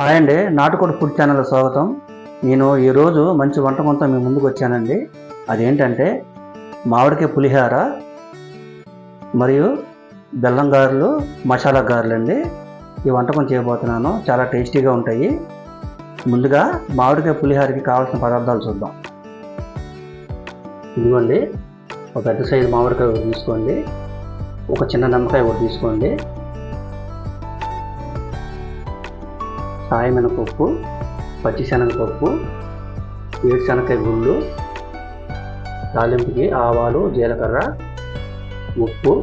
Hi అండి నాటుకోడి food channel స్వాగతం. నేను ఈరోజు మంచి వంటకంతో మీ ముందుకు వచ్చానండి. అదేంటంటే మామిడికాయ పులిహార మరియు బెల్లం గారెలు మసాలా గారెలు అండి ఈ వంటకం చేయబోతున్నాను. చాలా టేస్టీగా ఉంటాయి. ముందుగా మామిడికాయ పులిహారకి కావాల్సిన పదార్థాలు చూద్దాం. ఇదిగోండి ఒక పెద్ద సైజు మామిడికాయ ఒకటి తీసుకోండి. ఒక చిన్న నిమ్మకాయ ఒకటి తీసుకోండి. సాయమినపప్పు పచ్చిశనగపప్పు వేరుశనగకాయ గుళ్ళు తాలింపుకి ఆవాలు జీలకర్ర ఉప్పు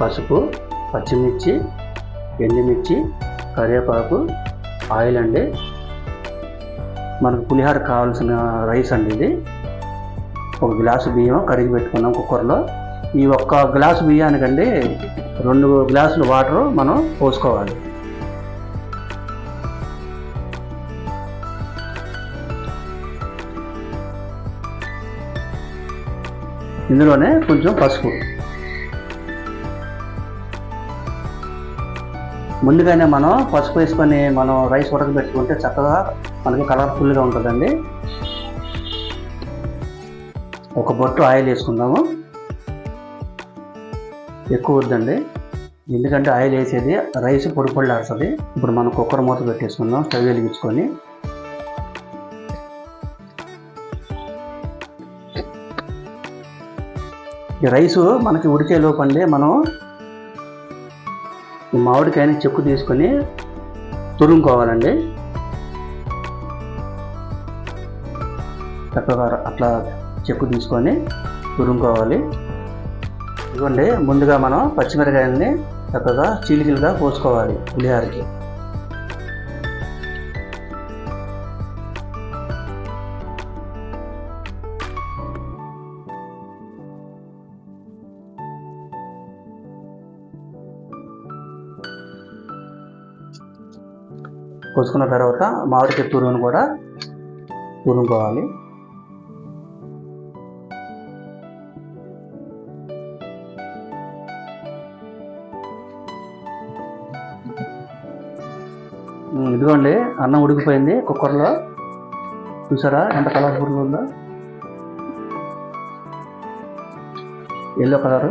పసుపు పచ్చిమిర్చి ఎండుమిర్చి కరివేపాకు ఆయిల్ అండి. మనకు పులిహార కావాల్సిన రైస్ అండి ఇది. ఒక గ్లాసు బియ్యం కడిగి పెట్టుకున్నాం కుక్కర్లో. ఈ ఒక్క గ్లాసు బియ్యానికండి రెండు గ్లాసులు వాటర్ మనం పోసుకోవాలి. ఇందులోనే కొంచెం పసుపు. ముందుగానే మనం పసుపు వేసుకొని మనం రైస్ ఉడకబెట్టుకుంటే చక్కగా మనకి కలర్ఫుల్గా ఉంటుందండి. ఒక బొట్టు ఆయిల్ వేసుకుందాము. ఎక్కువ వద్దండి. ఎందుకంటే ఆయిల్ వేసేది రైస్ పొడి పొడిలాడుతుంది ఇప్పుడు మనం కుక్కర్ మూత పెట్టేసుకుందాం స్టవ్ వెలిగించుకొని. ఈ రైసు మనకి ఉడికే లోపండి మనం ఈ మామిడికాయని చెక్కు తీసుకొని తురుముకోవాలండి. చక్కగా అట్లా చెక్కు తీసుకొని తురుముకోవాలి. ఇదిగోండి ముందుగా మనం పచ్చిమిరకాయలని చక్కగా చీలికలుగా కోసుకోవాలి పులిహారకి. కోసుకున్న తర్వాత మామిడికాయ తురుమును కూడా తురుముకోవాలి ఇదిగోండి అన్నం ఉడికిపోయింది. కుక్కర్లో చూసారా ఎంత కలర్ఫుల్ ఉందో. ఎల్లో కలరు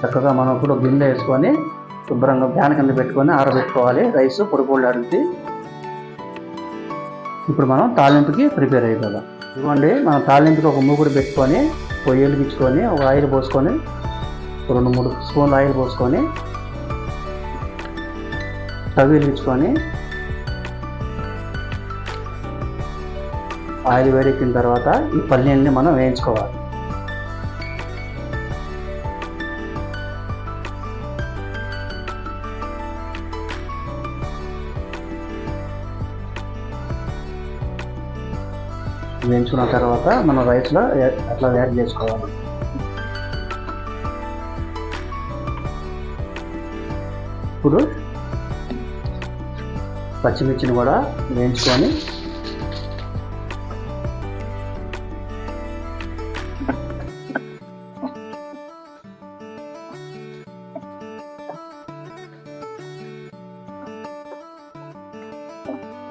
చక్కగా మనం కూడా గిన్నె వేసుకొని శుభ్రంగా ప్యాన్ కింద పెట్టుకొని ఆరబెట్టుకోవాలి. రైస్ పొడి అడిగి ఇప్పుడు మనం తాలింపుకి ప్రిపేర్ అయిపోదాం. ఇదిగోండి మనం తాలింపుకి ఒక మూగుడు పెట్టుకొని పొయ్యి వెలిగించుకొని ఒక ఆయిల్ పోసుకొని రెండు మూడు స్పూన్లు ఆయిల్ పోసుకొని స్టవ్ వెలిగించుకొని ఆయిల్ వేడెక్కిన తర్వాత ఈ పల్లీల్ని మనం వేయించుకోవాలి. వేయించుకున్న తర్వాత మనం రైస్లో అట్లా యాడ్ చేసుకోవాలి. ఇప్పుడు పచ్చిమిర్చిని కూడా వేయించుకొని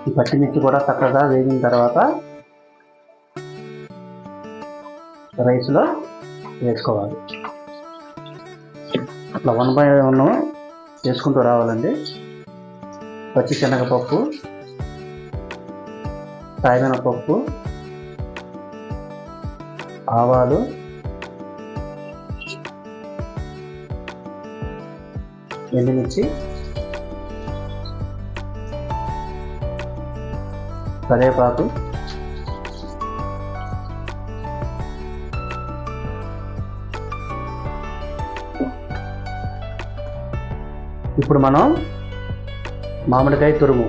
ఈ పచ్చిమిర్చి కూడా చక్కగా వేగిన తర్వాత రైస్లో వేసుకోవాలి. అట్లా వన్ బై వన్ వేసుకుంటూ రావాలండి. పచ్చి శనగపప్పు పప్పు ఆవాలు ఎండుమిర్చి కరివేపాకు ఇప్పుడు మనం మామిడికాయ తురుము.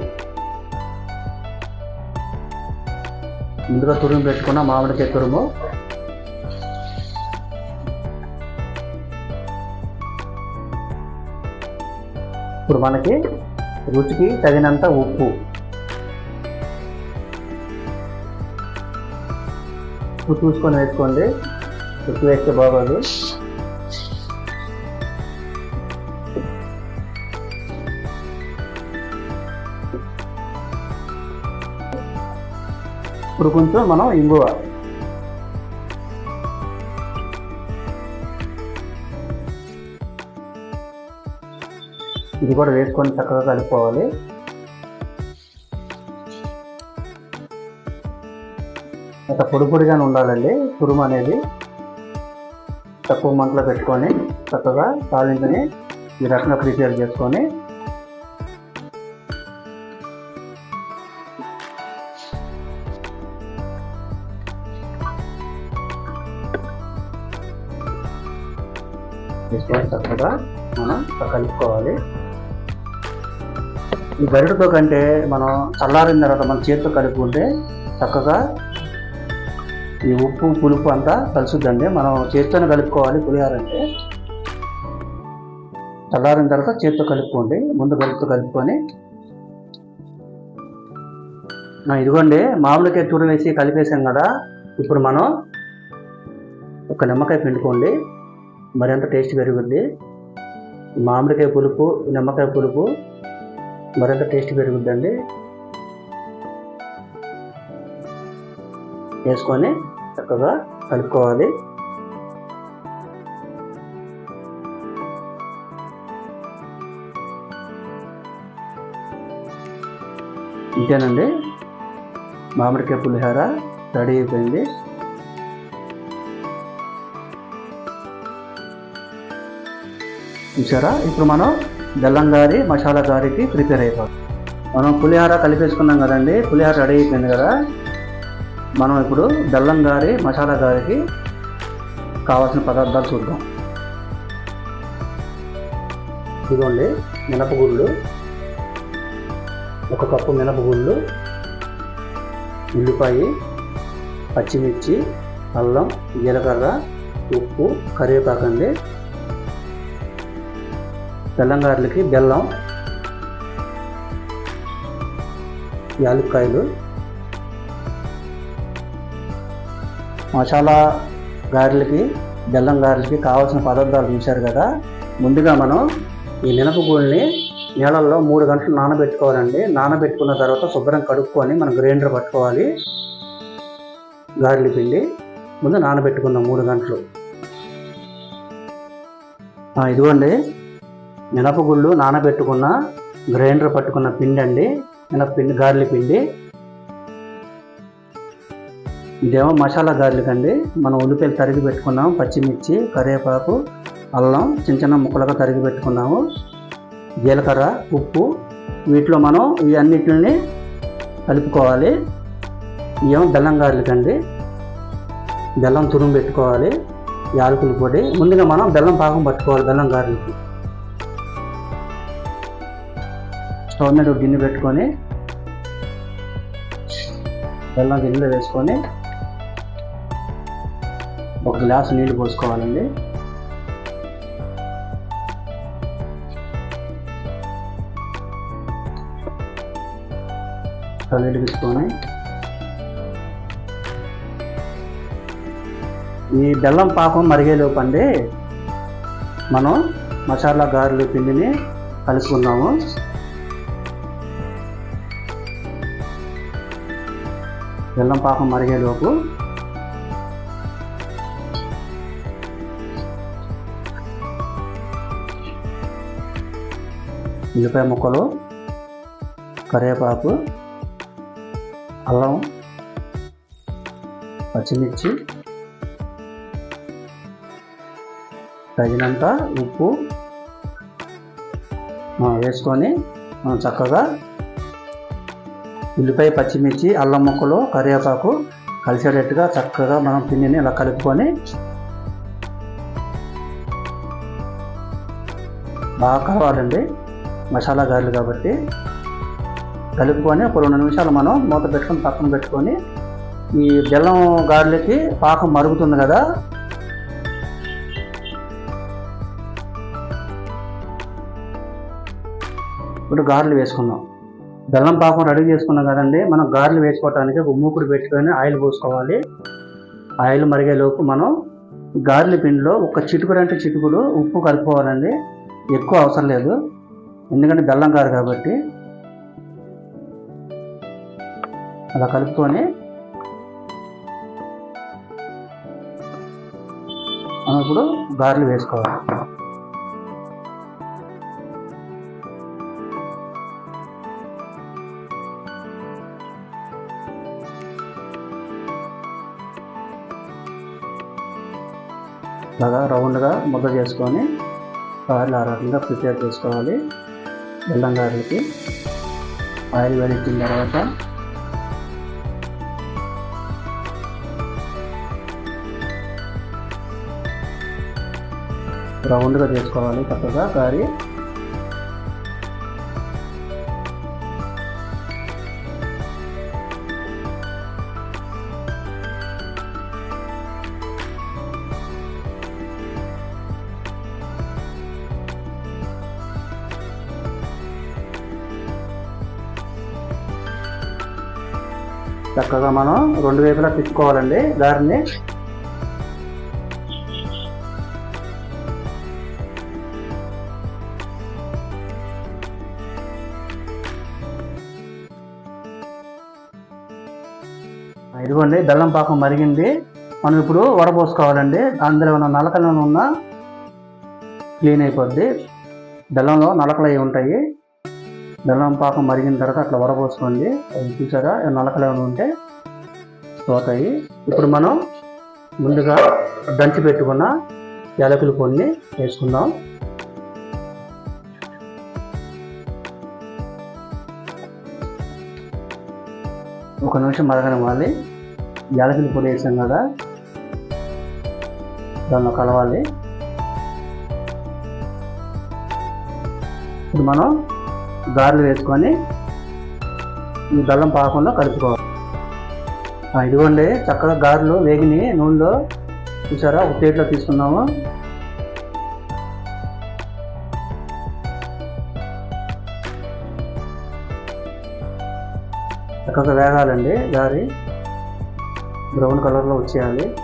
ముందుగా తురుము పెట్టుకున్న మామిడికాయ తురుము. ఇప్పుడు మనకి రుచికి తగినంత ఉప్పు. ఉప్పు చూసుకొని వేసుకోండి. ఉప్పు వేస్తే బాగోదు. ఇప్పుడు కొంచెం మనం ఇంగువ ఇది కూడా వేసుకొని చక్కగా కలుపుకోవాలి. అంత పొడి పొడిగానే ఉండాలండి. తురుము అనేది తక్కువ మంటలో పెట్టుకొని చక్కగా తాలింపుని ఈ రకంగా ప్రిపేర్ చేసుకొని ఈ కంటే మనం చల్లారిన తర్వాత మన చేతితో కలుపుకుంటే చక్కగా ఈ ఉప్పు పులుపు అంతా కలుసుద్దండి. మనం చేతితోనే కలుపుకోవాలి పులిహోర అంటే. చల్లారిన తర్వాత చేతితో కలుపుకోండి. ముందు కలుపుతో కలుపుకొని. ఇదిగోండి మామిడికాయ చూడ వేసి కలిపేసాం కదా. ఇప్పుడు మనం ఒక నిమ్మకాయ పిండుకోండి. మరింత టేస్ట్ పెరుగుద్ది? మామిడికాయ పులుపు నిమ్మకాయ పులుపు మరింత టేస్ట్ పెరుగుద్దండి. వేసుకొని చక్కగా కలుపుకోవాలి. ఇంతేనండి. మామిడికాయ పులిహోర రెడీ అయిపోయింది. చూసారా? ఇప్పుడు మనం బెల్లం గారి మసాలా గారికి ప్రిపేర్ అయిపోతుంది మనం పులిహోర కలిపేసుకున్నాం కదండి పులిహార రెడీ అయిపోయింది కదా. మనం ఇప్పుడు బెల్లం గారి మసాలా గారికి కావాల్సిన పదార్థాలు చూద్దాం. ఇదిగోండి మినపగుళ్ళు. ఒక కప్పు మినపగుళ్ళు. ఉల్లిపాయ పచ్చిమిర్చి అల్లం జీలకర్ర ఉప్పు కరివేపాకు అండి బెల్లం గారెలకి బెల్లం యాలక్కాయలు మసాలా గారెలకి బెల్లం గారెలకి కావాల్సిన పదార్థాలు ఉంచారు కదా. ముందుగా మనం ఈ మినపగూడిని నీళ్ళల్లో మూడు గంటలు నానబెట్టుకోవాలండి. నానబెట్టుకున్న తర్వాత శుభ్రం కడుక్కొని మనం గ్రైండర్ పట్టుకోవాలి. గారెల పిండి ముందు నానబెట్టుకుందాం మూడు గంటలు. ఇదిగోండి. మినపగుళ్ళు నానబెట్టుకున్న గ్రైండర్ పట్టుకున్న పిండి అండి. మినపపిండి గారెల పిండి. ఇదేమో మసాలా గార్లిక్ అండి. మనం ఉల్లిపాయలు తరిగి పెట్టుకున్నాము పచ్చిమిర్చి కరివేపాకు అల్లం చిన్న చిన్న ముక్కలుగా తరిగి పెట్టుకున్నాము. జీలకర్ర ఉప్పు. వీటిలో మనం ఈ అన్నిటిని కలుపుకోవాలి. ఏమో బెల్లం గార్లిక్ అండి. బెల్లం తురుము పెట్టుకోవాలి. యాలకుల పొడి. ముందుగా మనం బెల్లం పాకం పట్టుకోవాలి బెల్లం గార్లిక్ స్టవ్ మీద ఒక గిన్నె పెట్టుకొని బెల్లం గిన్నెలో వేసుకొని ఒక గ్లాసు నీళ్ళు పోసుకోవాలండి. నీళ్ళు తీసుకొని ఈ బెల్లం పాకం మరిగేలోపు అండి మనం మసాలా గారెలు పిండిని కలుసుకున్నాము బెల్లం పాకం మరిగేలోపు ఉల్లిపాయ ముక్కలు కరివేపాకు అల్లం పచ్చిమిర్చి తగినంత ఉప్పు వేసుకొని మనం చక్కగా ఉల్లిపాయ పచ్చిమిర్చి అల్లం ముక్కలు కరివేపాకు కలిసేటట్టుగా చక్కగా మనం పిండిని ఇలా కలుపుకొని బాగా కలవాలండి మసాలా గారెలు కాబట్టి కలుపుకొని ఒక రెండు నిమిషాలు మనం మూత పెట్టుకొని పక్కన పెట్టుకొని ఈ బెల్లం గారెలకి పాకం మరుగుతుంది కదా. ఇప్పుడు గారెలు వేసుకుందాం. బెల్లం పాకం రెడీ చేసుకున్నాం కదండి మనం గారెలు వేసుకోవడానికి ఒక మూకుడు పెట్టుకొని ఆయిల్ పోసుకోవాలి. ఆయిల్ మరిగేలోపు మనం గారెల పిండిలో ఒక చిటుకు రెండు చిటుకులు ఉప్పు కలుపుకోవాలండి. ఎక్కువ అవసరం లేదు. ఎందుకంటే బెల్లం గారు కాబట్టి. అలా కలుపుకొని మనం ఇప్పుడు గారెలు వేసుకోవాలి. బాగా రౌండ్గా ముద్ద చేసుకొని గారెలు ఆ రకంగా ప్రిపేర్ చేసుకోవాలి. బెల్లం గారెలకి ఆయిల్ వేడించిన తర్వాత రౌండ్గా చేసుకోవాలి. చక్కగా గారి చక్కగా మనం రెండు వైపులా తిప్పుకోవాలండి. దారిని ఇదిగోండి బెల్లం పాకం మరిగింది. మనం ఇప్పుడు వడపోసుకోవాలండి అందులో ఉన్న నలకలు ఉన్న క్లీన్ అయిపోద్ది. బెల్లంలో నలకలు అవి ఉంటాయి. బెల్లం పాకం మరిగిన తర్వాత అట్లా వరపోసుకోండి అది చూసారా? నలకలు ఏమైనా ఉంటే పోతాయి. ఇప్పుడు మనం ముందుగా దంచి పెట్టుకున్న యాలకులు కొన్ని వేసుకుందాం. ఒక నిమిషం మరగనివ్వాలి యాలకులు పొడి వేసాం కదా. దానిలో కలవాలి. ఇప్పుడు మనం గారెలు వేసుకొని ఈ బెల్లం పాకంలో కలుపుకోవాలి. ఇదిగోండి చక్కగా గారెలు వేగిని నూనెలో చూసారా ఒక ప్లేట్లో తీసుకున్నాము. చక్కగా వేగాలండి గారి. బ్రౌన్ కలర్లో వచ్చేయాలి.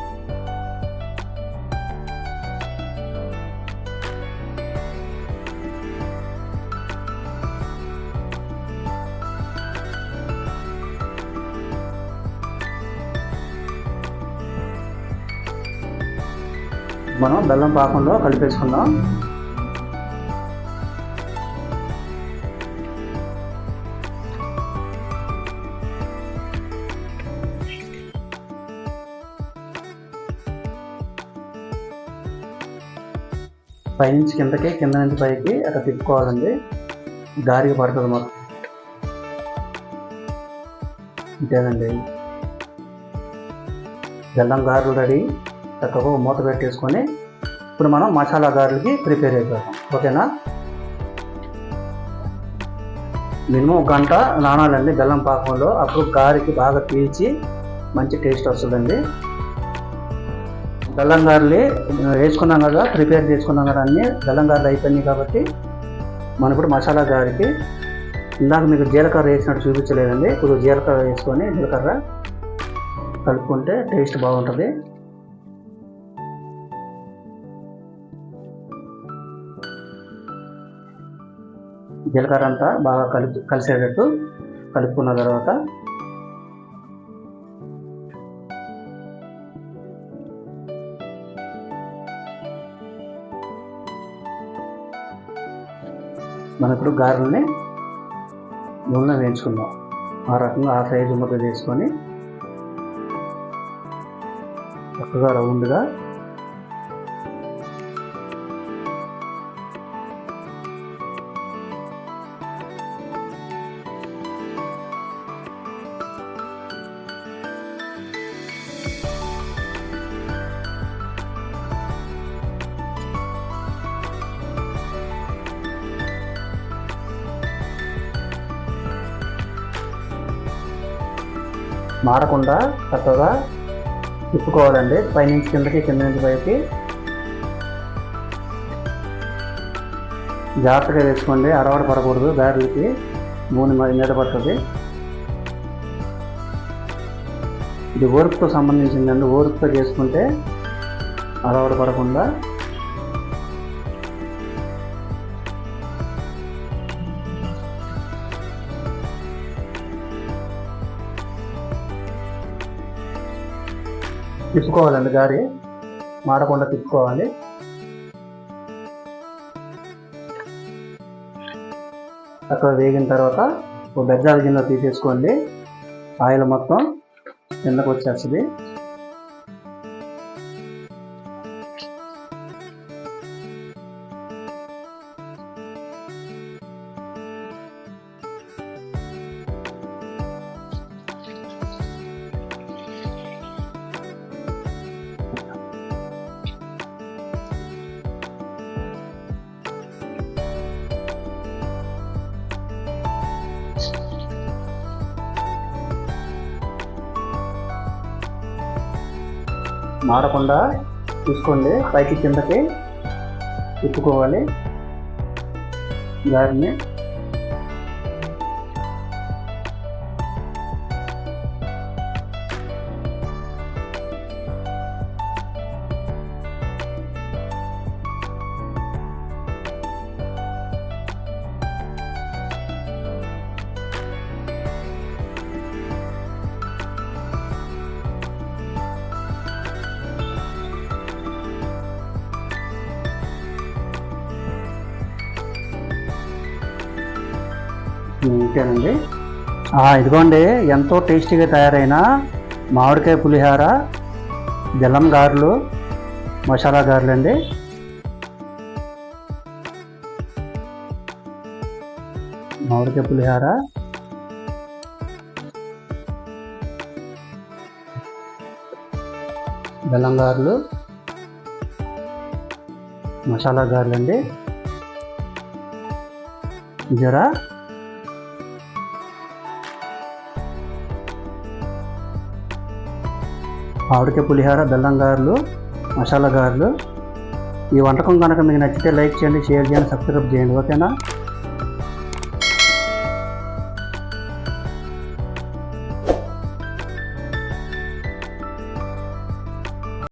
మనం బెల్లం పాకంలో కలిపేసుకుందాం. పైనుంచి కిందకి కింద నుంచి పైకి అట్లా తిప్పుకోవాలండి. గారికి పడుతుంది మాకు అంతేనండి. బెల్లం గారులు రెడీ. చక్కగా మూత పెట్టేసుకొని ఇప్పుడు మనం మసాలా గారెలకి ప్రిపేర్ అయిపోతాం ఓకేనా? మినిమం ఒక గంట నానాలండి బెల్లం పాకంలో. అప్పుడు గారికి బాగా పీల్చి మంచి టేస్ట్ వస్తుందండి. బెల్లం గారెలు వేసుకున్నాం కదా ప్రిపేర్ చేసుకున్నాం కదా అన్నీ బెల్లం గారెలు అయిపోయినాయి కాబట్టి మనం ఇప్పుడు మసాలా గారికి ఇందాక మీకు జీలకర్ర వేసినట్టు చూపించలేదండి. ఇప్పుడు జీలకర్ర వేసుకొని జీలకర్ర కలుపుకుంటే టేస్ట్ బాగుంటుంది. జీలకర్ర అంతా బాగా కలిపి కలిసేటట్టు కలుపుకున్న తర్వాత మనం ఇప్పుడు గారెల్ని నూనె వేయించుకుందాం. ఆ రకంగా ఆ సైజు ముద్ద తీసుకొని చక్కగా రౌండ్గా మారకుండా చక్కగా తిప్పుకోవాలండి. పైనుంచి కిందకి కింద నుంచి పైకి. జాగ్రత్తగా వేసుకోండి. అరవడ పడకూడదు. బ్యాటరీకి నూనె మీద పడుతుంది. ఇది ఓర్పుతో సంబంధించిందండి. ఓర్పుతో చేసుకుంటే అరవడ పడకుండా తిప్పుకోవాలండి గారి. మాడకుండా తిప్పుకోవాలి. అక్కడ వేగిన తర్వాత ఒక బెజ్జాల గిన్నె తీసేసుకోండి. ఆయిల్ మొత్తం కిందకు వచ్చేస్తుంది. మారకుండా చూసుకోండి. పైకి కిందకి తిప్పుకోవాలి. గారిని ఇంతేనండి ఇదిగోండి ఎంతో టేస్టీగా తయారైన మామిడికాయ పులిహార బెల్లం గారెలు మసాలా గారెలు అండి మామిడికాయ పులిహార. బెల్లం గారెలు మసాలా గారెలు అండి జరా ఆవిడకాయ పులిహార బెల్లం గారెలు మసాలా గారెలు. ఈ వంటకం కనుక మీకు నచ్చితే లైక్ చేయండి షేర్ చేయండి సబ్స్క్రైబ్ చేయండి. ఓకేనా?